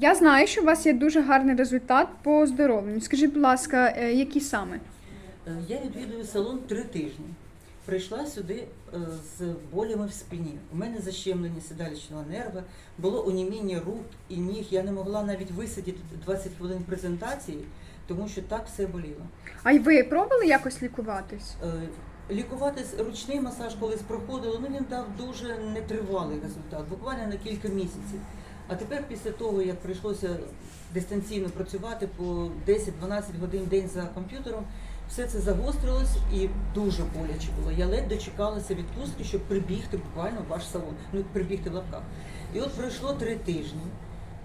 Я знаю, що у вас є дуже гарний результат по оздоровленню. Скажіть, будь ласка, е, які саме? Е, Я відвідую салон три тижні. Прийшла сюди е, з болями в спині. У мене защемлення седалищного нерва, було оніміння рук і ніг. Я не могла навіть висидіти 20 хвилин презентації, тому що так все боліло. А й ви пробували якось лікуватись? Лікувати з- ручний масаж колись проходило, ну він дав дуже нетривалий результат, буквально на кілька місяців. А тепер, після того, як прийшлося дистанційно працювати по 10-12 годин в день за комп'ютером, все це загострилось і дуже боляче було. Я ледь дочекалася відпустки, щоб прибігти буквально в ваш салон, ну прибігти в лапках. І от пройшло три тижні.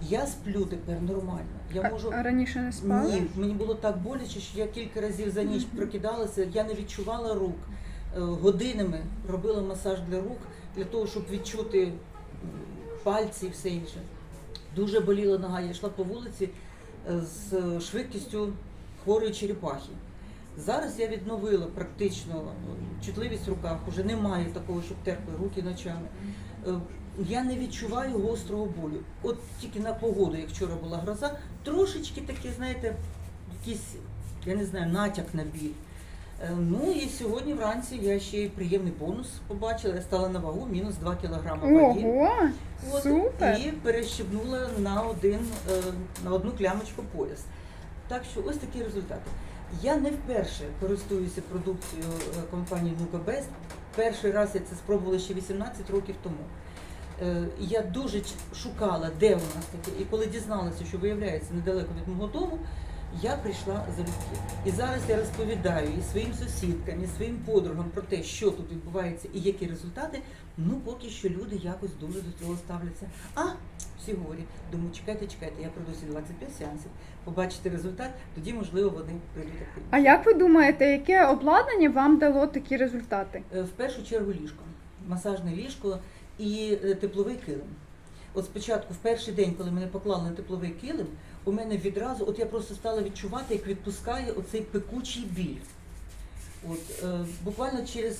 Я сплю тепер нормально. Я А- можу А раніше не спали? ні, мені було так боляче, що я кілька разів за ніч прокидалася, я не відчувала рук. Е, Годинами робила масаж для рук для того, щоб відчути пальці і все інше. Дуже боліла нога. Я йшла по вулиці е, з швидкістю хворої черепахи. Зараз я відновила практично е, чутливість в руках, уже немає такого, щоб терпли руки ночами. Е, Я не відчуваю гострого болю. От тільки на погоду, як вчора була гроза, трошечки такі, знаєте, якийсь, я не знаю, натяк на біль. Е, Ну і сьогодні вранці я ще й приємний бонус побачила. Я стала на вагу мінус 2 кілограми ваги. Ого! От, Супер! І перещебнула на один е, на одну клямочку пояс. Так що ось такі результати. Я не вперше користуюся продукцією е, компанії Best. Перший раз я це спробувала ще 18 років тому. Я дуже шукала, де у нас таке. І коли дізналася, що виявляється недалеко від мого дому, я прийшла залюбки. І зараз я розповідаю і своїм сусідкам, і своїм подругам про те, що тут відбувається і які результати. Ну, поки що люди якось дуже до цього ставляться. А всі говорять, думаю, чекайте, чекайте, я пройду ці 25 сеансів, побачите результат, тоді можливо вони прийдуть активніше. А як ви думаєте, яке обладнання вам дало такі результати? Е, В першу чергу ліжко, масажне ліжко і е, тепловий килим. От спочатку, в перший день, коли мене поклали на тепловий килим, у мене відразу, от я просто стала відчувати, як відпускає оцей пекучий біль. От, е, буквально через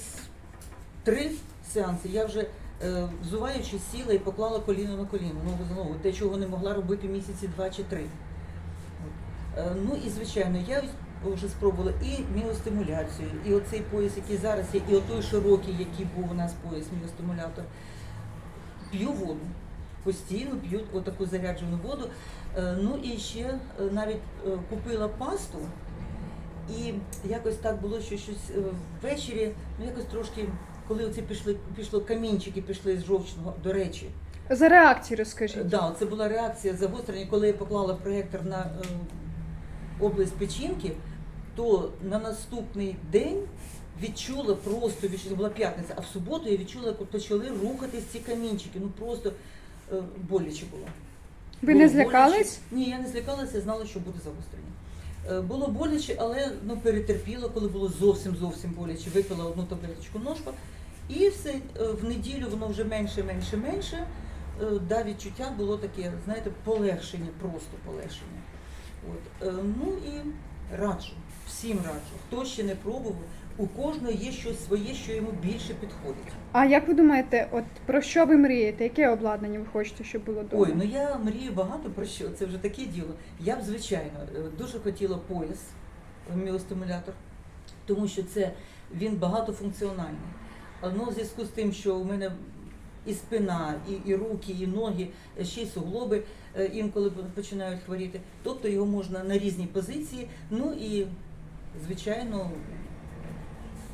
три сеанси я вже е, взуваючи сіла і поклала коліно на коліно, ногу за ногу, те, чого не могла робити місяці два чи три. Е, ну і звичайно, я вже спробувала і міостимуляцію, і оцей пояс, який зараз є, і отой широкий, який був у нас пояс міостимулятор. П'ю воду. Постійно п'ю отаку заряджену воду. Е, Ну і ще е, навіть е, купила пасту. І якось так було, що щось ввечері, ну якось трошки, коли оці пішли, пішло камінчики, пішли з жовчного, до речі, За реакції розкажіть. Да, це була реакція загострення, коли я поклала проєктор на область печінки, то на наступний день відчула просто, відчула, це була п'ятниця, а в суботу я відчула, як почали рухатись ці камінчики. Ну просто боляче було. Ви Було не злякались? боляче. Ні, я не злякалася, я знала, що буде загострення. Е, Було боляче, але ну, перетерпіла, коли було зовсім зовсім боляче. Випила одну таблеточку ножка. І все е, в неділю воно вже менше, менше, менше. Е, Да, відчуття було таке, знаєте, полегшення, просто полегшення. От. е, Ну і раджу, всім раджу. Хто ще не пробував, у кожного є щось своє, що йому більше підходить. А як ви думаєте, от про що ви мрієте? Яке обладнання ви хочете, щоб було вдома? Ой, ну я мрію багато про що, це вже таке діло. Я б, звичайно, е, дуже хотіла пояс е, міостимулятор, тому що це він багатофункціональний. Одно в зв'язку з тим, що у мене і спина, і, і руки, і ноги, е, ще й суглоби інколи починають хворіти. Тобто його можна на різні позиції. Ну і, звичайно,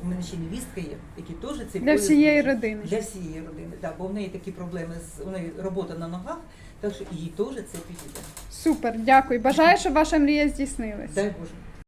у мене ще невістка є, які теж цей Для всієї родини. для всієї родини, так, бо в неї такі проблеми з у неї робота на ногах, так що їй теж це підійде. Супер, дякую. Бажаю, щоб ваша мрія здійснилась. Дай Боже.